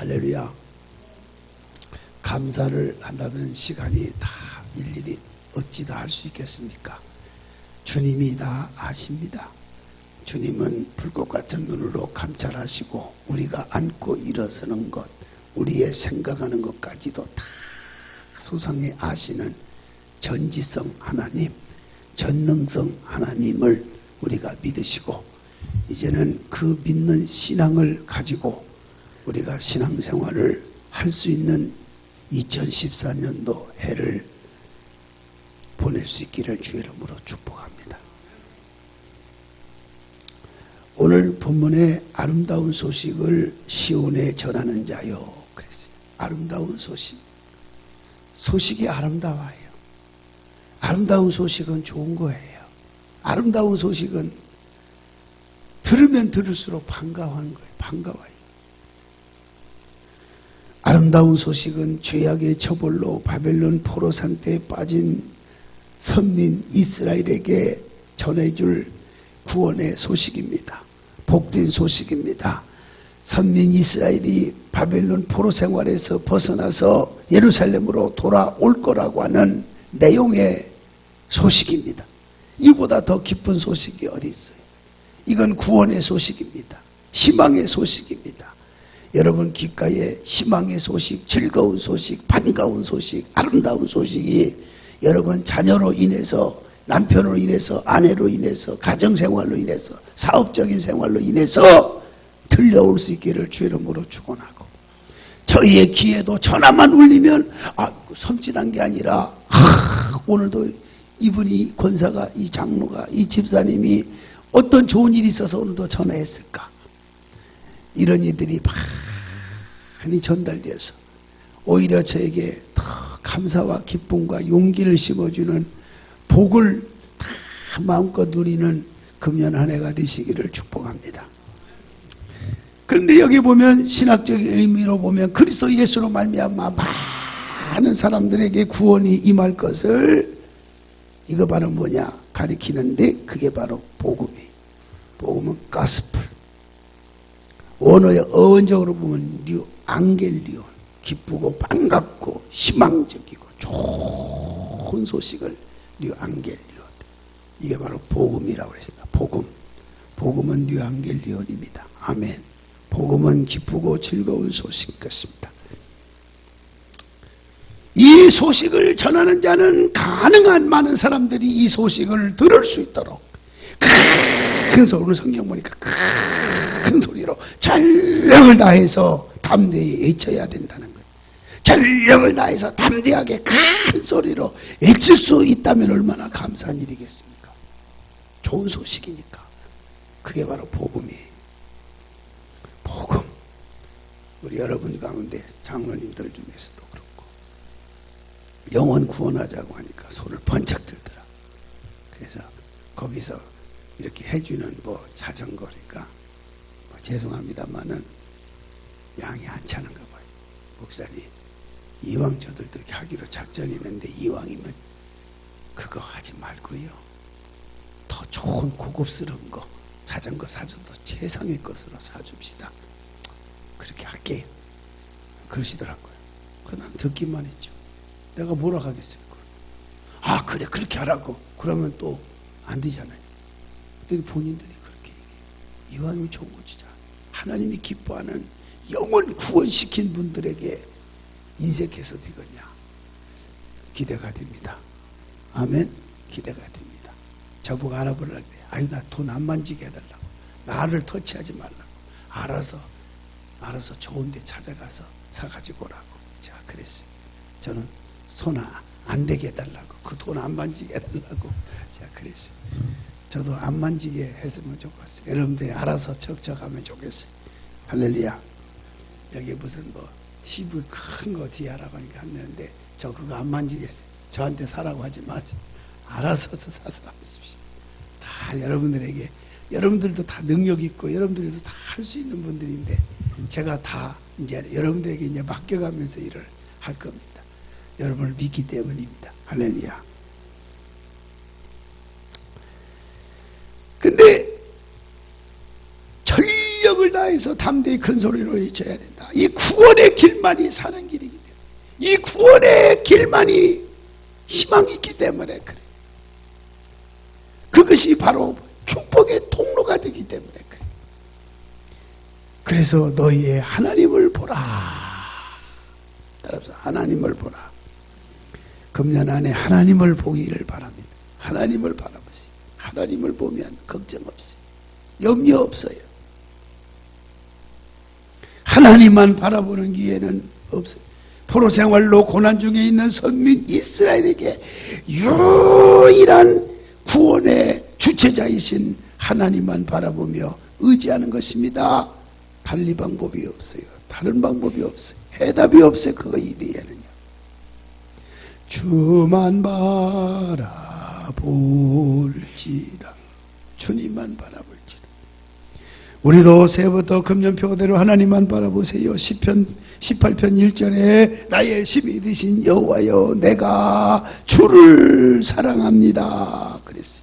할렐루야. 감사를 한다면 시간이 다 일일이 어찌 다 할 수 있겠습니까? 주님이 다 아십니다. 주님은 불꽃 같은 눈으로 감찰하시고 우리가 안고 일어서는 것, 우리의 생각하는 것까지도 다 소상히 아시는 전지성 하나님, 전능성 하나님을 우리가 믿으시고 이제는 그 믿는 신앙을 가지고 우리가 신앙생활을 할 수 있는 2014년도 해를 보낼 수 있기를 주의 이름으로 축복합니다. 오늘 본문의 아름다운 소식을 시온에 전하는 자요. 그랬어요. 아름다운 소식. 소식이 아름다워요. 아름다운 소식은 좋은 거예요. 아름다운 소식은 들으면 들을수록 반가워하는 거예요. 반가워요. 아름다운 소식은 죄악의 처벌로 바벨론 포로 상태에 빠진 선민 이스라엘에게 전해줄 구원의 소식입니다. 복된 소식입니다. 선민 이스라엘이 바벨론 포로 생활에서 벗어나서 예루살렘으로 돌아올 거라고 하는 내용의 소식입니다. 이보다 더 기쁜 소식이 어디 있어요? 이건 구원의 소식입니다. 희망의 소식입니다. 여러분 귓가에 희망의 소식, 즐거운 소식, 반가운 소식, 아름다운 소식이 여러분 자녀로 인해서 남편으로 인해서 아내로 인해서 가정생활로 인해서 사업적인 생활로 인해서 들려올 수 있기를 주의 이름으로 축원하고 저희의 귀에도 전화만 울리면 아 섬찟한 게 아니라 하, 오늘도 이분이 권사가 이 장로가 이 집사님이 어떤 좋은 일이 있어서 오늘도 전화했을까 이런 이들이 많이 전달돼서 오히려 저에게 더 감사와 기쁨과 용기를 심어주는 복을 다 마음껏 누리는 금년 한 해가 되시기를 축복합니다. 그런데 여기 보면 신학적인 의미로 보면 그리스도 예수로 말미암아 많은 사람들에게 구원이 임할 것을 이거 바로 뭐냐? 가리키는데 그게 바로 복음이 복음은 가스플 원어의 어원적으로 보면 뉴 앙겔리온 기쁘고 반갑고 희망적이고 좋은 소식을 뉴앙겔리온 이게 바로 복음이라고 했습니다. 복음 복음은 뉴앙겔리온입니다. 아멘 복음은 기쁘고 즐거운 소식 같습니다. 이 소식을 전하는 자는 가능한 많은 사람들이 이 소식을 들을 수 있도록 큰 소리로 성경 보니까 큰 소리로 전력을 다해서 담대히 외쳐야 된다는 거예요. 전력을 다해서 담대하게 큰 소리로 외칠 수 있다면 얼마나 감사한 일이겠습니까? 좋은 소식이니까. 그게 바로 복음이에요. 복음. 우리 여러분 가운데 장로님들 중에서도 그렇고 영원 구원하자고 하니까 손을 번쩍 들더라. 그래서 거기서 이렇게 해주는 뭐 자전거니까 뭐 죄송합니다만은 양이 안 차는가 봐요. 목사님 이왕 저들도 하기로 작정이 있는데 이왕이면 그거 하지 말고요. 더 좋은 고급스러운 거 자전거 사줘도 최상의 것으로 사줍시다. 그렇게 할게요. 그러시더라고요. 그난 듣기만 했죠. 내가 뭐라 하겠어요. 아 그래 그렇게 하라고. 그러면 또 안 되잖아요. 근데 본인들이 그렇게 얘기해요. 이왕이면 좋은 거 주자. 하나님이 기뻐하는 영원 구원시킨 분들에게 인색해서 되겠냐. 기대가 됩니다. 아멘. 기대가 됩니다. 저보고 알아보려고 그래. 아유, 나돈 안 만지게 해달라고. 나를 터치하지 말라고. 알아서, 알아서 좋은 데 찾아가서 사가지고 오라고. 자, 그랬어요. 저는 손아, 안 되게 해달라고. 그 돈 안 만지게 해달라고. 자, 그랬어요. 저도 안 만지게 했으면 좋겠어요. 여러분들이 알아서 척척하면 좋겠어요. 할렐루야. 여기 무슨 뭐, TV 큰 거 뒤에 하라고 하니까 안 되는데, 저 그거 안 만지겠어요. 저한테 사라고 하지 마세요. 알아서 사서 하십시오. 다 여러분들에게, 여러분들도 다 능력 있고, 여러분들도 다 할 수 있는 분들인데, 제가 다 이제 여러분들에게 이제 맡겨가면서 일을 할 겁니다. 여러분을 믿기 때문입니다. 할렐루야. 근데 다해 나라에서 담대히 큰 소리로 외쳐야 된다. 이 구원의 길만이 사는 길이기 때문에 이 구원의 길만이 희망이 있기 때문에 그래. 그것이 바로 축복의 통로가 되기 때문에 그래. 그래서 너희의 하나님을 보라. 따라서 하나님을 보라. 금년 안에 하나님을 보기를 바랍니다. 하나님을 바라보세요. 하나님을 보면 걱정 없어요. 염려 없어요. 하나님만 바라보는 기회는 없어요. 포로 생활로 고난 중에 있는 선민 이스라엘에게 유일한 구원의 주체자이신 하나님만 바라보며 의지하는 것입니다. 달리 방법이 없어요. 다른 방법이 없어요. 해답이 없어요. 그거 이리에는요. 주만 바라볼지라. 주님만 바라볼지라. 우리도 새부터 금년표대로 하나님만 바라보세요. 10편 18편 1절에 나의 힘이 되신 여호와여 내가 주를 사랑합니다. 그랬어요.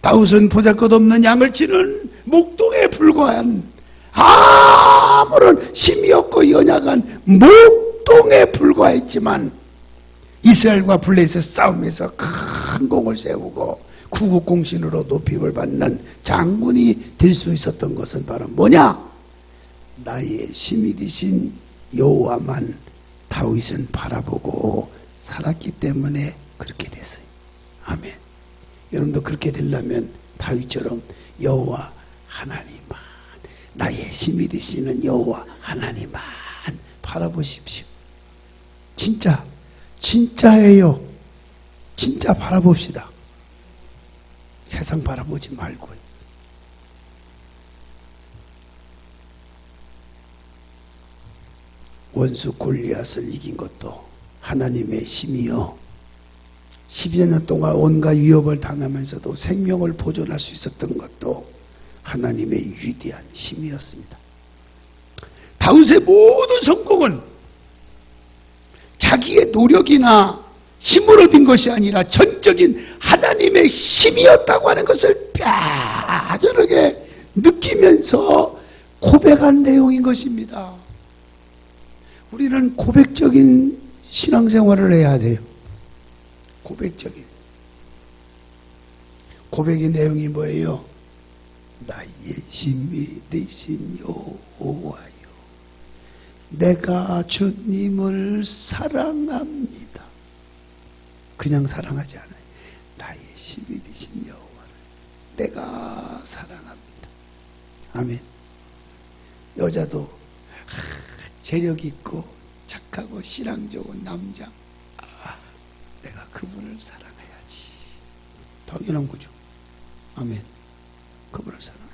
다윗은 보잘것없는 양을 치는 목동에 불과한 아무런 힘이 없고 연약한 목동에 불과했지만 이스라엘과 블레셋 싸움에서 큰 공을 세우고 구국공신으로 높임을 받는 장군이 될 수 있었던 것은 바로 뭐냐? 나의 힘이 되신 여호와만 다윗은 바라보고 살았기 때문에 그렇게 됐어요. 아멘. 여러분도 그렇게 되려면 다윗처럼 여호와 하나님만 나의 힘이 되시는 여호와 하나님만 바라보십시오. 진짜 진짜예요. 진짜 바라봅시다. 세상 바라보지 말고. 원수 골리앗을 이긴 것도 하나님의 힘이요. 10여 년 동안 온갖 위협을 당하면서도 생명을 보존할 수 있었던 것도 하나님의 위대한 힘이었습니다. 다윗의 모든 성공은 자기의 노력이나 힘을 얻은 것이 아니라 전적인 하나님의 힘이었다고 하는 것을 뼈저하게 느끼면서 고백한 내용인 것입니다. 우리는 고백적인 신앙생활을 해야 돼요. 고백적인. 고백의 내용이 뭐예요? 나의 힘이 되신 여호와요. 내가 주님을 사랑합니다. 그냥 사랑하지 않아요. 나의 힘이 되신 여호와를 내가 사랑합니다. 아멘. 여자도 재력 있고 착하고 신앙 좋은 남자. 아, 내가 그분을 사랑해야지. 당연한 거죠. 아멘. 그분을 사랑해야지.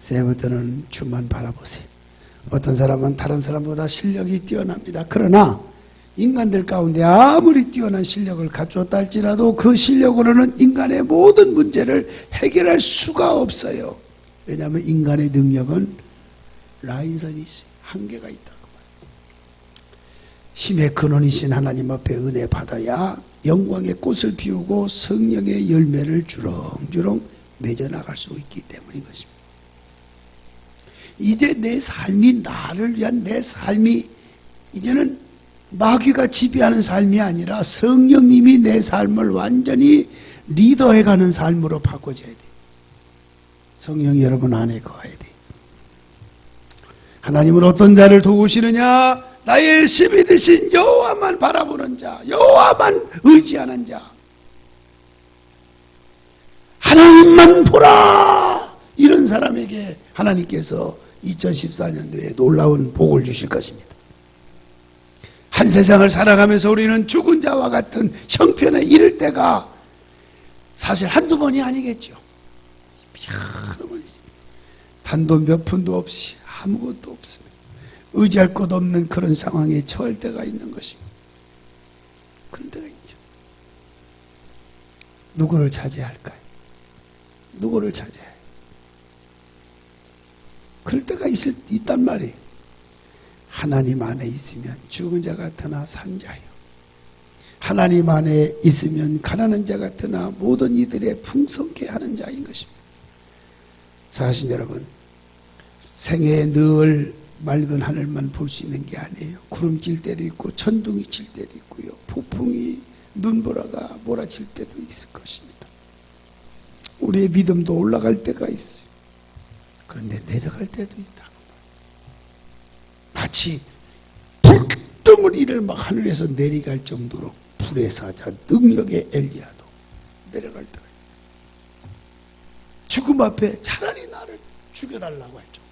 세 번째는 주만 바라보세요. 어떤 사람은 다른 사람보다 실력이 뛰어납니다. 그러나 인간들 가운데 아무리 뛰어난 실력을 갖추었다 할지라도 그 실력으로는 인간의 모든 문제를 해결할 수가 없어요. 왜냐하면 인간의 능력은 라인선이 있어요. 한계가 있다고 힘의 근원이신 하나님 앞에 은혜 받아야 영광의 꽃을 피우고 성령의 열매를 주렁주렁 맺어나갈 수 있기 때문인 것입니다. 이제 내 삶이 나를 위한 내 삶이 이제는 마귀가 지배하는 삶이 아니라 성령님이 내 삶을 완전히 리더해가는 삶으로 바꿔줘야 돼. 성령 여러분 안에 거해야 돼. 하나님은 어떤 자를 도우시느냐? 나의 힘이 되신 여호와만 바라보는 자, 여호와만 의지하는 자. 하나님만 보라! 이런 사람에게 하나님께서 2014년도에 놀라운 복을 주실 것입니다. 한 세상을 살아가면서 우리는 죽은 자와 같은 형편에 이를 때가 사실 한두 번이 아니겠죠. 여러 번 단돈 몇 푼도 없이 아무것도 없으면 의지할 것 없는 그런 상황에 처할 때가 있는 것입니다. 그런 때가 있죠. 누구를 차지할까요? 누구를 차지해? 그럴 때가 있을, 있단 말이에요. 하나님 안에 있으면 죽은 자 같으나 산 자요. 하나님 안에 있으면 가난한 자 같으나 모든 이들의 풍성케 하는 자인 것입니다. 사실 여러분, 생애에 늘 맑은 하늘만 볼 수 있는 게 아니에요. 구름 질 때도 있고 천둥이 칠 때도 있고요. 폭풍이 눈보라가 몰아칠 때도 있을 것입니다. 우리의 믿음도 올라갈 때가 있어요. 그런데 내려갈 때도 있다. 마치 불덩어리를 막 하늘에서 내리갈 정도로 불의 사자 능력의 엘리야도 내려갈 때가 있다. 죽음 앞에 차라리 나를 죽여달라고 할 정도.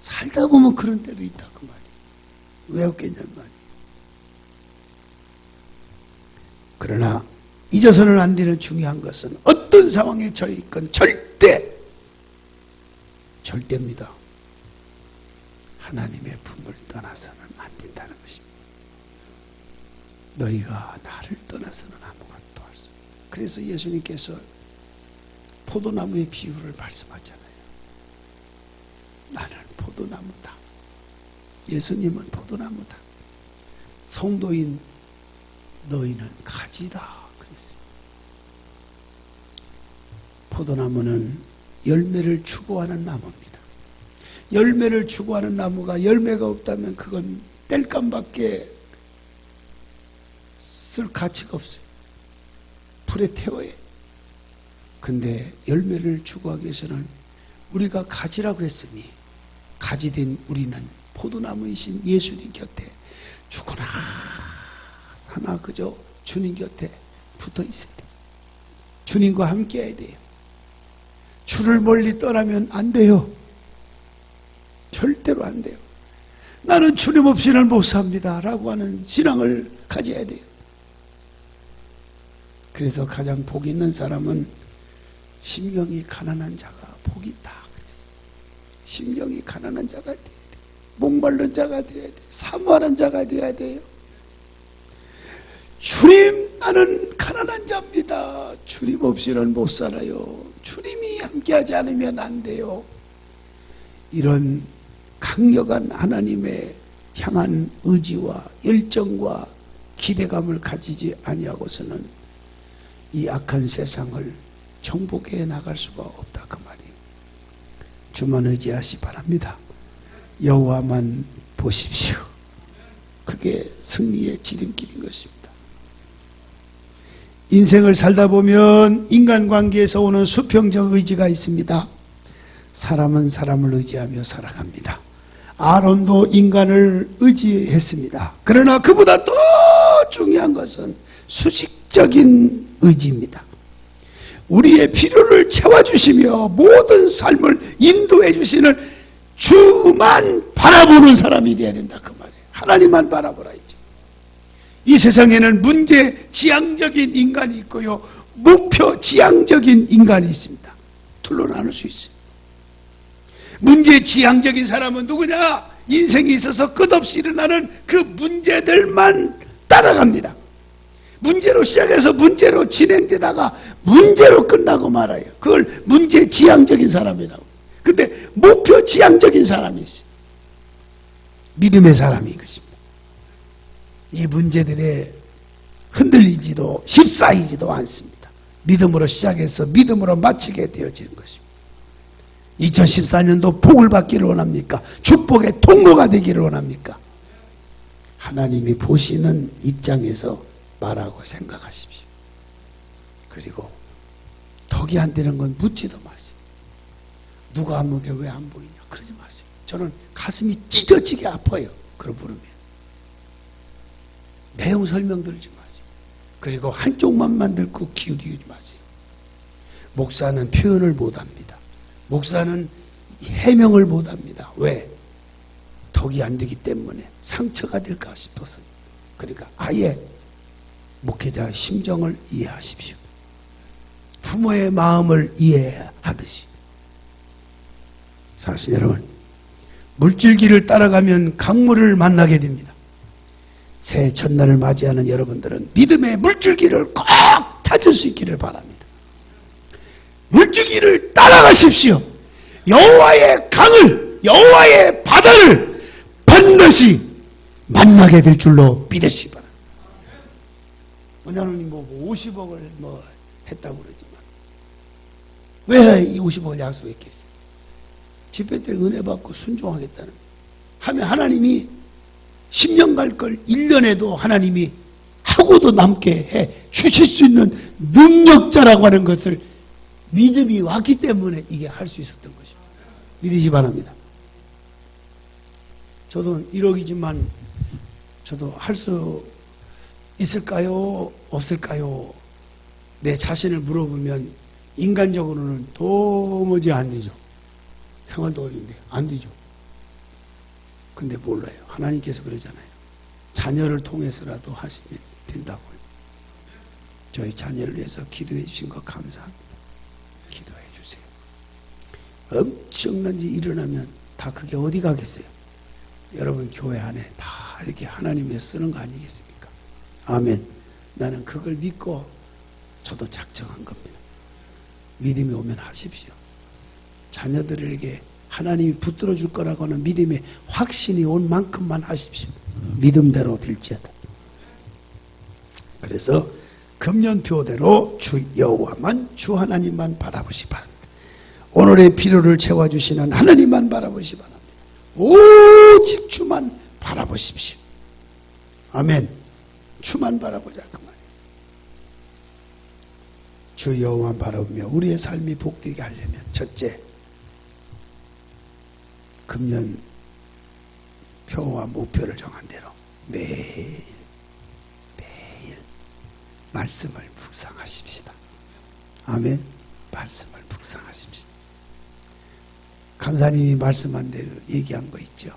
살다 보면 그런 때도 있다 그 말이에요. 왜 없겠냔 말이에요. 그러나 잊어서는 안 되는 중요한 것은 어떤 상황에 처해 있건 절대 절대입니다. 하나님의 품을 떠나서는 안 된다는 것입니다. 너희가 나를 떠나서는 아무것도 할 수 없다. 그래서 예수님께서 포도나무의 비유를 말씀하잖아요. 나는 포도나무다. 예수님은 포도나무다. 성도인 너희는 가지다. 그랬어요. 포도나무는 열매를 추구하는 나무입니다. 열매를 추구하는 나무가 열매가 없다면 그건 땔감밖에 쓸 가치가 없어요. 불에 태워야 근데 열매를 추구하기 위해서는 우리가 가지라고 했으니 가지 된 우리는 포도나무이신 예수님 곁에 죽거나 하나 그저 주님 곁에 붙어 있어야 돼. 주님과 함께 해야 돼요. 주를 멀리 떠나면 안 돼요. 절대로 안 돼요. 나는 주님 없이는 못 삽니다. 라고 하는 신앙을 가져야 돼요. 그래서 가장 복 있는 사람은 심경이 가난한 자가 복이 있다. 심경이 가난한 자가 돼야 돼. 목말른 자가 돼야 돼. 사모하는 자가 돼야 돼요. 주님, 나는 가난한 자입니다. 주님 없이는 못 살아요. 주님이 함께하지 않으면 안 돼요. 이런 강력한 하나님의 향한 의지와 열정과 기대감을 가지지 아니하고서는 이 악한 세상을 정복해 나갈 수가 없다 그 말이에요. 주만 의지하시 바랍니다. 여호와만 보십시오. 그게 승리의 지름길인 것입니다. 인생을 살다 보면 인간관계에서 오는 수평적 의지가 있습니다. 사람은 사람을 의지하며 살아갑니다. 아론도 인간을 의지했습니다. 그러나 그보다 더 중요한 것은 수직적인 의지입니다. 우리의 필요를 채워주시며 모든 삶을 인도해 주시는 주만 바라보는 사람이 되어야 된다. 그 말이에요. 하나님만 바라보라. 이제. 이 세상에는 문제 지향적인 인간이 있고요. 목표 지향적인 인간이 있습니다. 둘로 나눌 수 있어요. 문제 지향적인 사람은 누구냐? 인생이 있어서 끝없이 일어나는 그 문제들만 따라갑니다. 문제로 시작해서 문제로 진행되다가 문제로 끝나고 말아요. 그걸 문제 지향적인 사람이라고. 근데 목표 지향적인 사람이 있어요. 믿음의 사람인 것입니다. 이 문제들에 흔들리지도 휩싸이지도 않습니다. 믿음으로 시작해서 믿음으로 마치게 되어지는 것입니다. 2014년도 복을 받기를 원합니까? 축복의 통로가 되기를 원합니까? 하나님이 보시는 입장에서 말하고 생각하십시오. 그리고 덕이 안 되는 건 묻지도 마세요. 누가 안 먹여 왜안 보이냐? 그러지 마세요. 저는 가슴이 찢어지게 아파요. 그걸 부르면. 내용 설명 들지 마세요. 그리고 한쪽만 듣고 기울이지 마세요. 목사는 표현을 못 합니다. 목사는 해명을 못 합니다. 왜? 덕이 안 되기 때문에 상처가 될까 싶어서. 그러니까 아예 목회자 심정을 이해하십시오. 부모의 마음을 이해하듯이. 사실 여러분, 물줄기를 따라가면 강물을 만나게 됩니다. 새해 첫날을 맞이하는 여러분들은 믿음의 물줄기를 꼭 찾을 수 있기를 바랍니다. 물줄기를 따라가십시오. 여호와의 강을 여호와의 바다를 반드시 만나게 될 줄로 믿으시 바랍니다. 원장님 보고 50억을 뭐 했다고 그러지만 왜 이 50억을 약속했겠어요? 집회 때 은혜 받고 순종하겠다는 하면 하나님이 10년 갈 걸 1년에도 하나님이 하고도 남게 해 주실 수 있는 능력자라고 하는 것을 믿음이 왔기 때문에 이게 할 수 있었던 것입니다. 믿으시 바랍니다. 저도 1억이지만 저도 할 수 있을까요? 없을까요? 내 자신을 물어보면 인간적으로는 도무지 안 되죠. 생활도 어려운데 안 되죠. 근데 몰라요. 하나님께서 그러잖아요. 자녀를 통해서라도 하시면 된다고요. 저희 자녀를 위해서 기도해 주신 거 감사합니다. 기도해 주세요. 엄청난 일이 일어나면 다 그게 어디 가겠어요? 여러분 교회 안에 다 이렇게 하나님 위해 쓰는 거 아니겠습니까? 아멘. 나는 그걸 믿고 저도 작정한 겁니다. 믿음이 오면 하십시오. 자녀들에게 하나님이 붙들어 줄 거라고 하는 믿음의 확신이 온 만큼만 하십시오. 믿음대로 될지어다. 그래서 금년표대로 주 여호와만 주 하나님만 바라보시 바랍니다. 오늘의 필요를 채워주시는 하나님만 바라보시 바랍니다. 오직 주만 바라보십시오. 아멘. 주만 바라보자 그 말이에요. 주 여호와만 바라보며 우리의 삶이 복되게 하려면 첫째 금년 표와 목표를 정한 대로 매일 말씀을 묵상하십시다. 아멘. 말씀을 묵상하십시다. 강사님이 말씀한 대로 얘기한 거 있죠.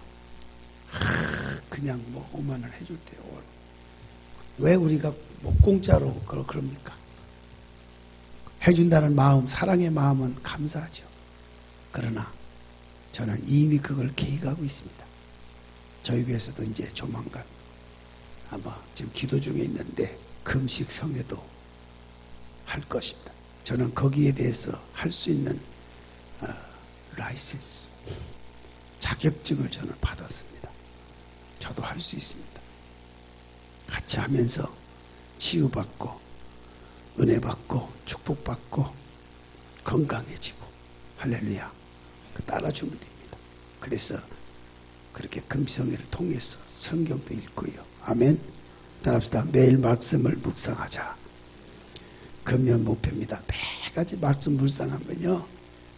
하, 그냥 뭐 오만을 해줄 때요. 왜 우리가 뭐 공짜로 그럽니까? 해준다는 마음, 사랑의 마음은 감사하죠. 그러나 저는 이미 그걸 계획하고 있습니다. 저희 교회에서도 이제 조만간 아마 지금 기도 중에 있는데 금식 성회도 할 것입니다. 저는 거기에 대해서 할 수 있는 어, 라이센스, 자격증을 저는 받았습니다. 저도 할 수 있습니다. 같이 하면서 치유받고 은혜 받고 축복받고 건강해지고 할렐루야. 따라주면 됩니다. 그래서 그렇게 금성회를 통해서 성경도 읽고요. 아멘. 따라합시다. 매일 말씀을 묵상하자. 금년 목표입니다. 매가지 말씀 묵상하면요.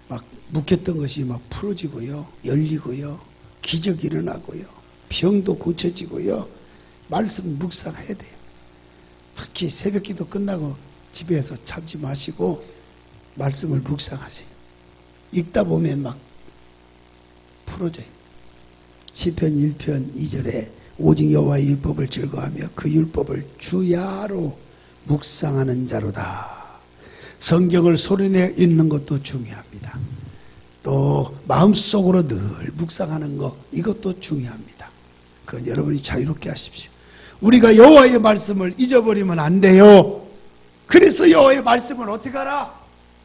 막 묵혔던 것이 막 풀어지고요. 열리고요. 기적이 일어나고요. 병도 고쳐지고요. 말씀 묵상해야 돼요. 특히 새벽 기도 끝나고 집에서 참지 마시고 말씀을 묵상하세요. 읽다 보면 막 풀어져요. 시편 1편 2절에 오직 여호와의 율법을 즐거하며 그 율법을 주야로 묵상하는 자로다. 성경을 소리내 읽는 것도 중요합니다. 또 마음속으로 늘 묵상하는 것 이것도 중요합니다. 그건 여러분이 자유롭게 하십시오. 우리가 여호와의 말씀을 잊어버리면 안 돼요. 그래서 여호와의 말씀을 어떻게 하라?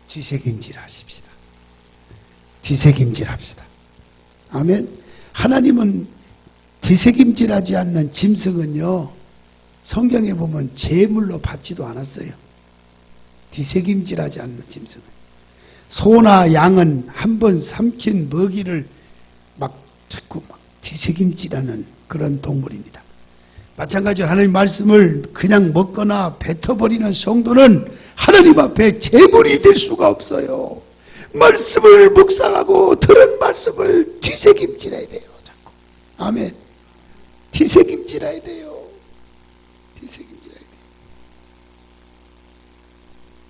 뒤새김질 하십시다. 뒤새김질 합시다. 아멘. 하나님은 뒤새김질하지 않는 짐승은요. 성경에 보면 제물로 받지도 않았어요. 뒤새김질하지 않는 짐승은. 소나 양은 한 번 삼킨 먹이를 막 자꾸 막 뒤새김질하는 그런 동물입니다. 마찬가지로 하나님 말씀을 그냥 먹거나 뱉어버리는 성도는 하나님 앞에 재물이 될 수가 없어요. 말씀을 묵상하고 들은 말씀을 뒤새김질해야 돼요. 자꾸. 아멘. 뒤새김질해야 돼요. 뒤새김질해야 돼요.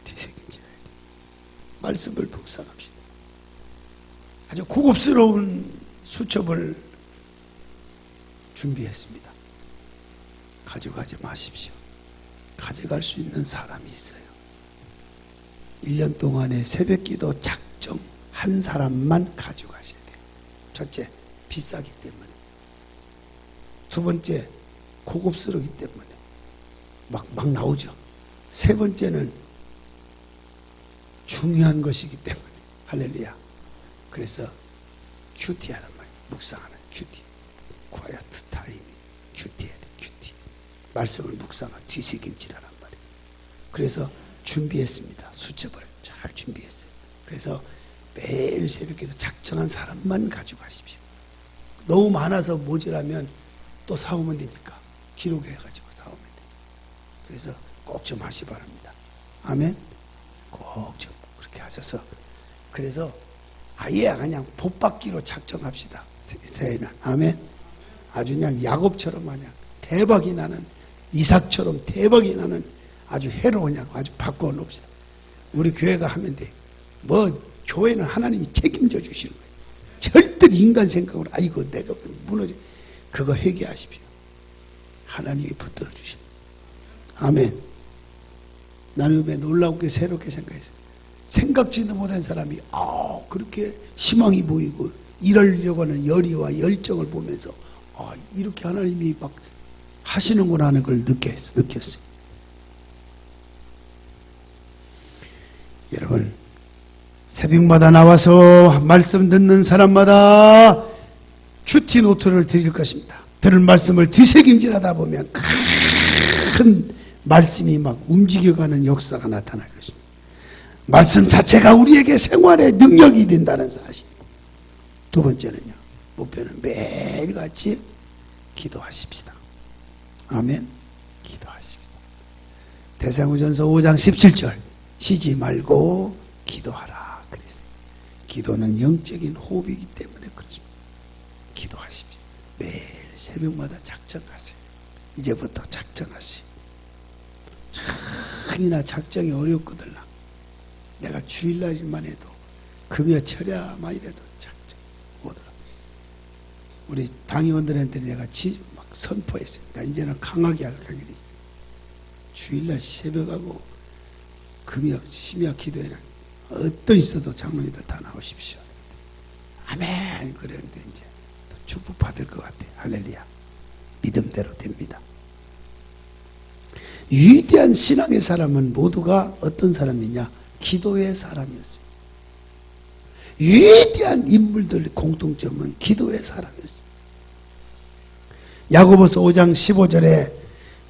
뒤새김질해야 돼요. 말씀을 묵상합시다. 아주 고급스러운 수첩을 준비했습니다. 가져가지 마십시오. 가져갈 수 있는 사람이 있어요. 1년 동안의 새벽 기도 작한 사람만 가져가셔야 돼요. 첫째, 비싸기 때문에. 두 번째, 고급스러기 때문에. 막, 막 나오죠. 세 번째는 중요한 것이기 때문에. 할렐루야. 그래서 큐티하는 말, 묵상하는 큐티. quiet time, 큐티해야 돼, 큐티. 말씀을 묵상하 뒤새김질하란 말이에요. 그래서 준비했습니다. 수첩을 잘 준비했어요. 그래서 매일 새벽기도 작정한 사람만 가지고 가십시오. 너무 많아서 모자라면 또 사오면 되니까 기록해가지고 사오면 돼요. 그래서 꼭 좀 하시 바랍니다. 아멘. 꼭 좀 그렇게 하셔서 그래서 아예 그냥 복받기로 작정합시다. 새해는 아멘. 아주 그냥 야곱처럼 그냥 대박이 나는 이삭처럼 대박이 나는 아주 해로 그냥 아주 바꿔 놓읍시다. 우리 교회가 하면 돼. 뭐 교회는 하나님이 책임져 주시는 거예요. 절대 인간 생각으로 아이고 내가 무너져 그거 회개하십시오. 하나님이 붙들어 주십니다. 아멘. 나는 왜 놀라우게 새롭게 생각했어요. 생각지도 못한 사람이 아 그렇게 희망이 보이고 이러려고 하는 열의와 열정을 보면서 아 이렇게 하나님이 막 하시는구나 하는 걸 느꼈, 느꼈어요. 여러분 새벽마다 나와서 말씀 듣는 사람마다 큐티 노트를 드릴 것입니다. 들은 말씀을 뒤새김질하다 보면 큰 말씀이 막 움직여가는 역사가 나타날 것입니다. 말씀 자체가 우리에게 생활의 능력이 된다는 사실. 두 번째는요. 목표는 매일같이 기도하십시다. 아멘. 기도하십시다. 대사구전서 5장 17절 쉬지 말고 기도하라 그랬어요. 기도는 영적인 호흡이기 때문에. 기도하십시오. 매일 새벽마다 작정하세요. 이제부터 작정하시오. 참이나 작정이 어렵거들라. 내가 주일날만 해도 금요 철야만 이래도 작정 오더라. 우리 당의원들한테 내가 지, 막 선포했어요. 나 이제는 강하게 할 강일이 주일날 새벽하고 금요 심야 기도에는 어떤 있어도 장로님들 다 나오십시오. 아멘 그랬는데 이제 축복 받을 것 같아. 할렐루야. 믿음대로 됩니다. 위대한 신앙의 사람은 모두가 어떤 사람이냐? 기도의 사람이었어요. 위대한 인물들 공통점은 기도의 사람이었어요. 야고보서 5장 15절에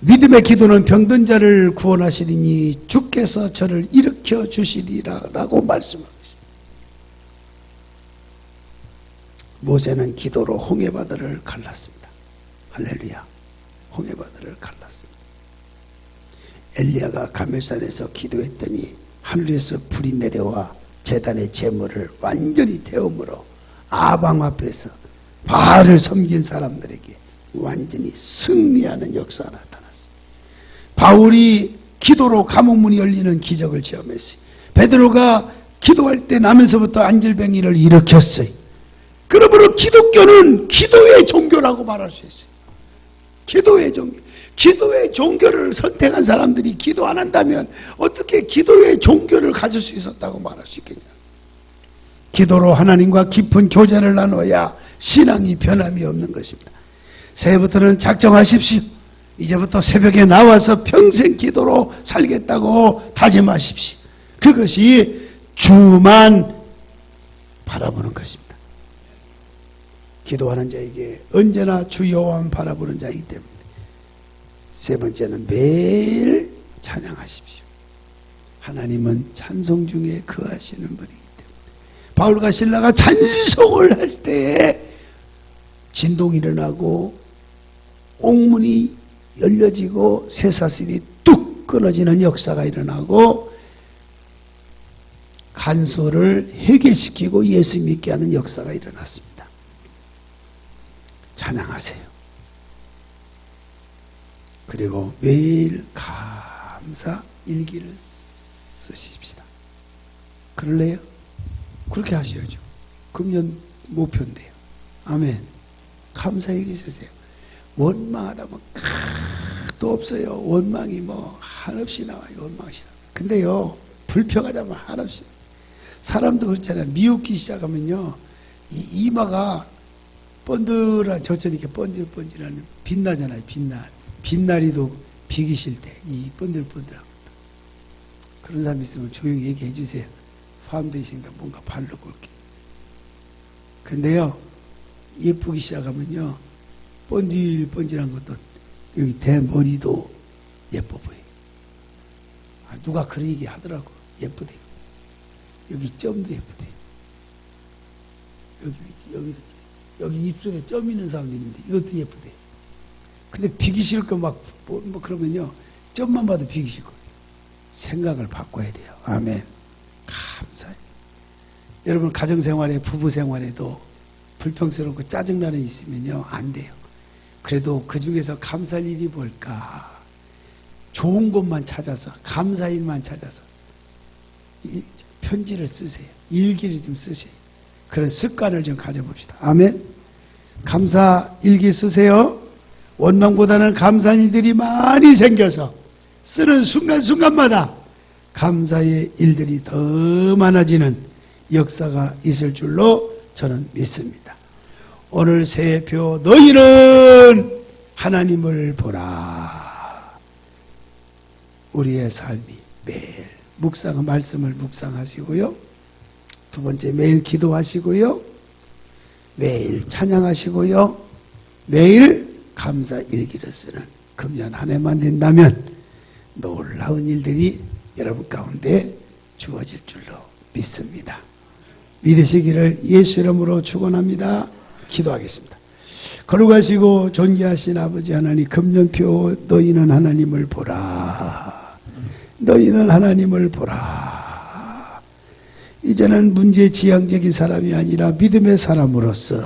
믿음의 기도는 병든 자를 구원하시리니 주께서 저를 일으켜 주시리라 라고 말씀하고 있습니다. 모세는 기도로 홍해바다를 갈랐습니다. 할렐루야. 홍해바다를 갈랐습니다. 엘리야가 가멜산에서 기도했더니 하늘에서 불이 내려와 재단의 재물을 완전히 태움으로 아방 앞에서 바알을 섬긴 사람들에게 완전히 승리하는 역사가 나타났어요. 바울이 기도로 감옥 문이 열리는 기적을 체험했어요. 베드로가 기도할 때 나면서부터 안질뱅이를 일으켰어요. 그러므로 기독교는 기도의 종교라고 말할 수 있어요. 기도의 종교. 기도의 종교를 선택한 사람들이 기도 안 한다면 어떻게 기도의 종교를 가질 수 있었다고 말할 수 있겠냐. 기도로 하나님과 깊은 교제를 나눠야 신앙이 변함이 없는 것입니다. 새해부터는 작정하십시오. 이제부터 새벽에 나와서 평생 기도로 살겠다고 다짐하십시오. 그것이 주만 바라보는 것입니다. 기도하는 자에게 언제나 주 여호와만 바라보는 자이기 때문에 세 번째는 매일 찬양하십시오. 하나님은 찬송 중에 거하시는 분이기 때문에 바울과 신라가 찬송을 할 때에 진동이 일어나고 옥문이 열려지고 쇠사슬이 뚝 끊어지는 역사가 일어나고 간소를 해결시키고 예수 믿게 하는 역사가 일어났습니다. 찬양하세요. 그리고 매일 감사 일기를 쓰십시다. 그럴래요? 그렇게 하셔야죠. 금년 목표인데요. 아멘. 감사 일기 쓰세요. 원망하다 면또 없어요. 원망이 뭐 한없이 나와요. 원망이 근데요 불평하다면 한없이 사람도 그렇잖아요. 미웃기 시작하면요 이 이마가 번들한 저처럼 이렇게 번질번질하는 빛나잖아요. 빛날. 빛나리도 비기 실 때 이 번들번들한 것도 그런 사람 있으면 조용히 얘기해 주세요. 파운데이션인가 뭔가 바르고 올게. 근데요 예쁘기 시작하면요 번질번질한 것도 여기 대머리도 예뻐 보여. 아, 누가 그런 얘기 하더라고. 예쁘대요. 여기 점도 예쁘대요. 여기, 여기, 여기 입술에 점 있는 사람도 있는데 이것도 예쁘대. 근데 비기 싫을 거막 뭐, 뭐 그러면요. 점만 봐도 비기 싫거든요. 생각을 바꿔야 돼요. 아멘. 감사해요. 여러분 가정생활에 부부생활에도 불평스럽고 짜증나는 일 있으면요. 안 돼요. 그래도 그 중에서 감사할 일이 뭘까? 좋은 것만 찾아서 감사일만 찾아서 이 편지를 쓰세요. 일기를 좀 쓰세요. 그런 습관을 좀 가져봅시다. 아멘. 감사 일기 쓰세요. 원망보다는 감사한 일들이 많이 생겨서 쓰는 순간순간마다 감사의 일들이 더 많아지는 역사가 있을 줄로 저는 믿습니다. 오늘 새표 너희는 하나님을 보라. 우리의 삶이 매일 묵상 말씀을 묵상하시고요. 두 번째 매일 기도하시고요. 매일 찬양하시고요. 매일 감사 일기를 쓰는 금년 한 해만 된다면 놀라운 일들이 여러분 가운데 주어질 줄로 믿습니다. 믿으시기를 예수 이름으로 축원합니다. 기도하겠습니다. 걸어가시고 존귀하신 아버지 하나님 금년표 너희는 하나님을 보라. 너희는 하나님을 보라. 이제는 문제 지향적인 사람이 아니라 믿음의 사람으로서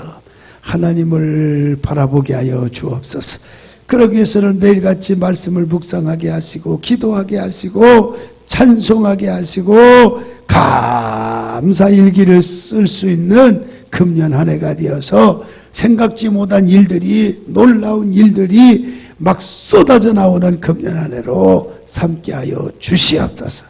하나님을 바라보게 하여 주옵소서. 그러기 위해서는 매일같이 말씀을 묵상하게 하시고 기도하게 하시고 찬송하게 하시고 감사 일기를 쓸 수 있는 금년 한 해가 되어서 생각지 못한 일들이 놀라운 일들이 막 쏟아져 나오는 금년 한 해로 삼게 하여 주시옵소서.